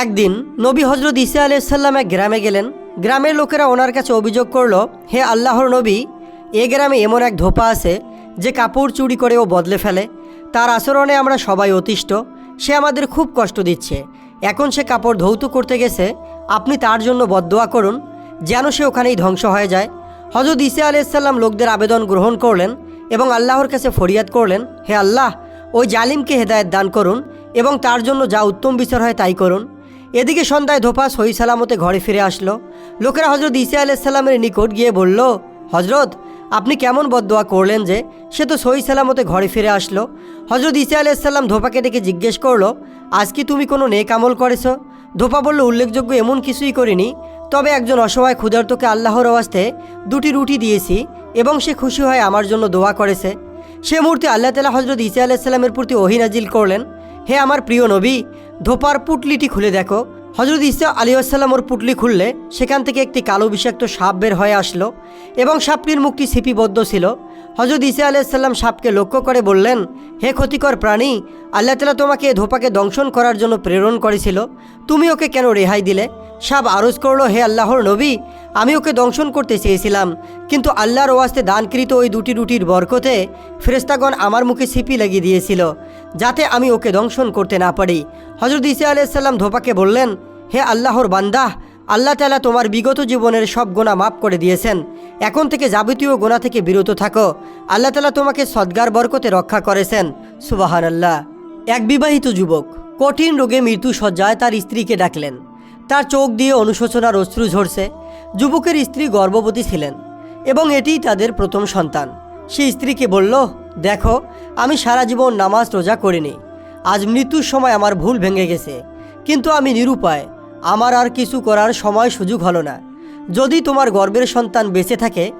একদিন নবী হজরত ইসা আলাইসাল্লাম এক গ্রামে গেলেন। গ্রামের লোকেরা ওনার কাছে অভিযোগ করল, হে আল্লাহর নবী, এ গ্রামে এমন এক ধোপা আছে যে কাপড় চুরি করে ও বদলে ফেলে। তার আচরণে আমরা সবাই অতিষ্ঠ, সে আমাদের খুব কষ্ট দিচ্ছে। এখন সে কাপড় ধৌত করতে গেছে, আপনি তার জন্য বদোয়া করুন, যেন সে ওখানেই ধ্বংস হয়ে যায়। হজরত ইসা আলাইসাল্লাম লোকদের আবেদন গ্রহণ করলেন এবং আল্লাহর কাছে ফরিয়াদ করলেন, হে আল্লাহ, ওই জালিমকে হেদায়ত দান করুন এবং তার জন্য যা উত্তম বিচার হয় তাই করুন। এদিকে সন্ধ্যায় ধোপা সহি সালামতে ঘরে ফিরে আসলো। লোকেরা হজরত ইসা আলাইসাল্লামের নিকট গিয়ে বলল হজরত আপনি কেমন বদদোয়া করলেন যে? সে তো সহি সালামতে ঘরে ফিরে আসলো। হজরত ইসা আলাইসাল্লাম ধোপাকে ডেকে জিজ্ঞেস করল, আজ কি তুমি কোনো নেক আমল করেছ? ধোপা বলল, উল্লেখযোগ্য এমন কিছুই করিনি। তবে একজন অসহায় ক্ষুধার্তকে আল্লাহর আওয়াজতে দুটি রুটি দিয়েছি এবং সে খুশি হয়ে আমার জন্য দোয়া করেছে। সে মুহূর্তে আল্লাহ তালা হজরত ইসা আলাইসাল্লামের প্রতি ওহিনাজিল করলেন। হে আমার প্রিয় নবী, ধোপার পুটলিটি খুলে দেখো। হজরত ইসা আলী আসসালাম ওর পুটলি খুললে সেখান থেকে একটি কালো বিষাক্ত সাপ বের হয়ে আসলো এবং সাপটির মুখটি সিপিবদ্ধ ছিল। হজরত ইসা আলাইসাল্লাম সাপকে লক্ষ্য করে বললেন, হে ক্ষতিকর প্রাণী, আল্লাহ তালা তোমাকে ধোপাকে দংশন করার জন্য প্রেরণ করেছিল। তুমি ওকে কেন রেহাই দিলে? সাপ আরজ করল, হে আল্লাহর নবী, আমি ওকে দংশন করতে চেয়েছিলাম, কিন্তু আল্লাহর ওয়াস্তে দানকৃত ওই দুটি রুটির বরকতে ফেরেস্তাগণ আমার মুখে সিপি লাগিয়ে দিয়েছিল, যাতে আমি ওকে দংশন করতে না পারি। হজরত ইসা আলাইসাল্লাম ধোপাকে বললেন, হে আল্লাহর বান্দাহ আল্লাহ তালা তোমার বিগত জীবনের সব গোনা মাফ করে দিয়েছেন। এখন থেকে যাবতীয় গোনা থেকে বিরত থাকো। আল্লাহ তালা তোমাকে সদ্গার বরকতে রক্ষা করেছেন। সুবাহান আল্লাহ এক বিবাহিত যুবক, কঠিন রোগে মৃত্যু সজ্জায় তার স্ত্রীকে ডাকলেন। তার চোখ দিয়ে অনুশোচনার অশ্রু ঝরছে। যুবকের স্ত্রী গর্ভবতী ছিলেন এবং এটিই তাদের প্রথম সন্তান। সে স্ত্রীকে বলল, দেখো, আমি সারা জীবন নামাজ রোজা করিনি। আজ মৃত্যুর সময় আমার ভুল ভেঙে গেছে। কিন্তু আমি নিরুপায়। আমার আর কিছু করার সময় সুযোগ হলো না। যদি তোমার গর্বের সন্তান বেঁচে থাকে,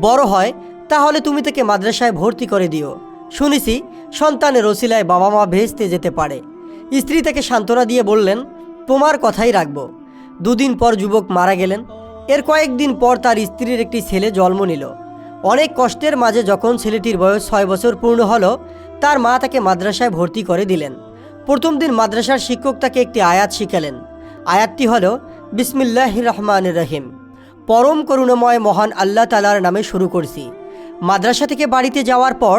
বড় হয়, তাহলে তুমি তাকে মাদ্রাসায় ভর্তি করে দিও। শুনেছি, সন্তানের রসিলায় বাবা মা ভেস্তে যেতে পারে। স্ত্রী তাকে সান্ত্বনা দিয়ে বললেন তোমার কথাই রাখব। দুদিন পর যুবক মারা গেলেন। এর কয়েকদিন পর তার স্ত্রীর একটি ছেলে জন্ম নিল। অনেক কষ্টের মাঝে যখন ছেলেটির বয়স ছয় বছর পূর্ণ হলো, তার মা তাকে মাদ্রাসায় ভর্তি করে দিলেন। প্রথম দিন মাদ্রাসার শিক্ষক তাকে একটি আয়াত শিখালেন। আয়াতটি হল বিসমিল্লাহ রহমান রহিম। পরম করুণাময় মহান আল্লাহ তালার নামে শুরু করছি। মাদ্রাসা থেকে বাড়িতে যাওয়ার পর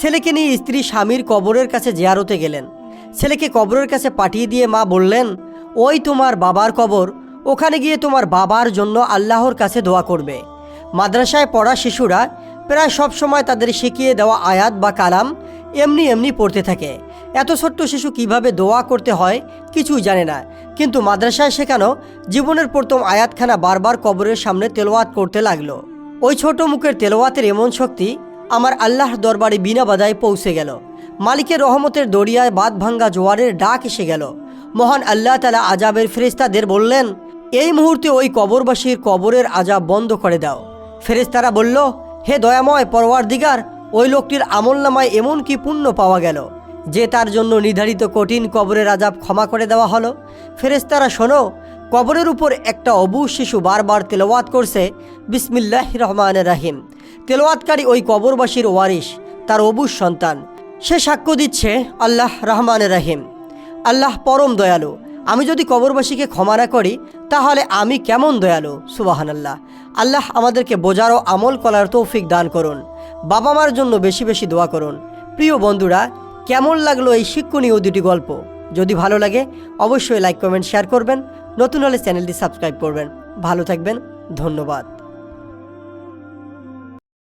ছেলেকে নিয়ে স্ত্রী স্বামীর কবরের কাছে জিয়ারতে গেলেন। ছেলেকে কবরের কাছে পাঠিয়ে দিয়ে মা বললেন ওই তোমার বাবার কবর, ওখানে গিয়ে তোমার বাবার জন্য আল্লাহর কাছে দোয়া করবে। মাদ্রাসায় পড়া শিশুরা প্রায় সব সময় তাদের শিখিয়ে দেওয়া আয়াত বা কালাম এমনি এমনি পড়তে থাকে। এত ছোট্ট শিশু কীভাবে দোয়া করতে হয় কিছুই জানে না। কিন্তু মাদ্রাসায় শেখানো জীবনের প্রথম আয়াতখানা বারবার কবরের সামনে তেলোয়াত করতে লাগল। ওই ছোট মুখের তেলোয়াতের এমন শক্তি আমার আল্লাহর দরবারে বিনা বাধায় পৌঁছে গেল। মালিকের রহমতের দরিয়ায় বাদ ভাঙ্গা জোয়ারের ডাক এসে গেল। মহান আল্লাহ তালা আজাবের ফেরেস্তাদের বললেন, এই মুহূর্তে ওই কবরবাসীর কবরের আজাব বন্ধ করে দাও। ফেরেস্তারা বলল, হে দয়াময় পরওয়ার দিগার ওই লোকটির আমল নামায় এমন কি পুণ্য পাওয়া গেল, যে তার জন্য নির্ধারিত কঠিন কবরের আজাব ক্ষমা করে দেওয়া হলো? ফেরেস্তারা শোনো, কবরের উপর একটা অবু শিশু বারবার তেলাওয়াত করছে বিসমিল্লাহ রহমান রাহিম। তেলাওয়াতকারী ওই কবরবাসীর ওয়ারিশ, তার অবুর সন্তান। সে সাক্ষ্য দিচ্ছে আল্লাহ রহমান রাহিম। আল্লাহ পরম দয়ালু, আমি যদি কবরবাসীকে ক্ষমা না করি, তাহলে আমি কেমন দয়ালু? সুবাহান আল্লাহ আল্লাহ আমাদেরকে বোঝার ও আমল করার তৌফিক দান করুন। বাবা মার জন্য বেশি বেশি দোয়া করুন। প্রিয় বন্ধুরা, কেমন লাগল এই শিক্ষণীয় দুটি গল্প? যদি ভালো লাগে, অবশ্যই লাইক, কমেন্ট, শেয়ার করবেন। নতুন হলে চ্যানেলটি সাবস্ক্রাইব করবেন। ভালো থাকবেন। ধন্যবাদ।